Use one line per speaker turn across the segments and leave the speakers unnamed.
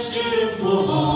Божим слугом.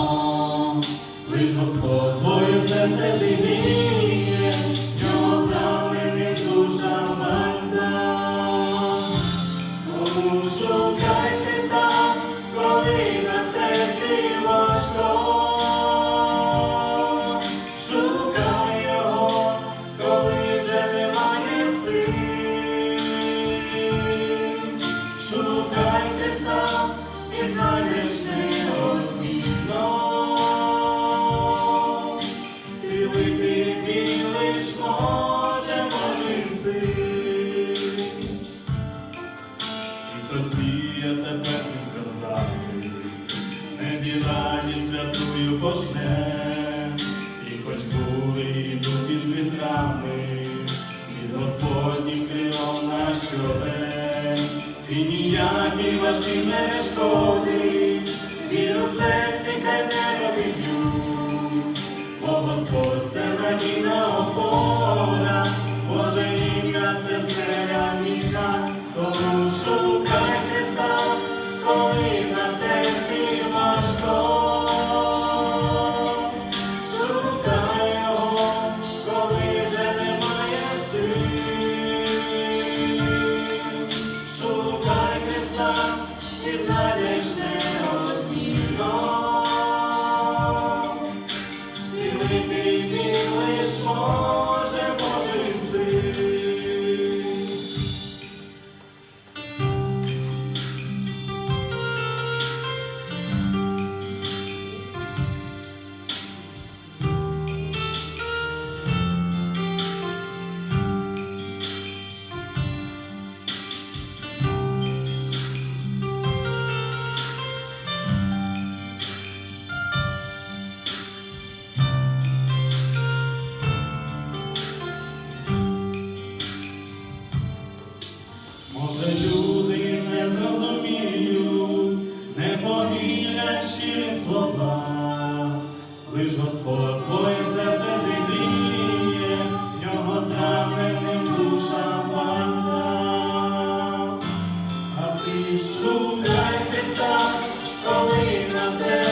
Росія тепер не сказати, не діла, ні святую кожне, і хоч були йдуть із вітрами, від Господні крилом на щодень, і ніякі важкі не шкоди. лиш Господь твоє серце зігріє, нього замерним душа панца, а ти шукай Христа, коли на землі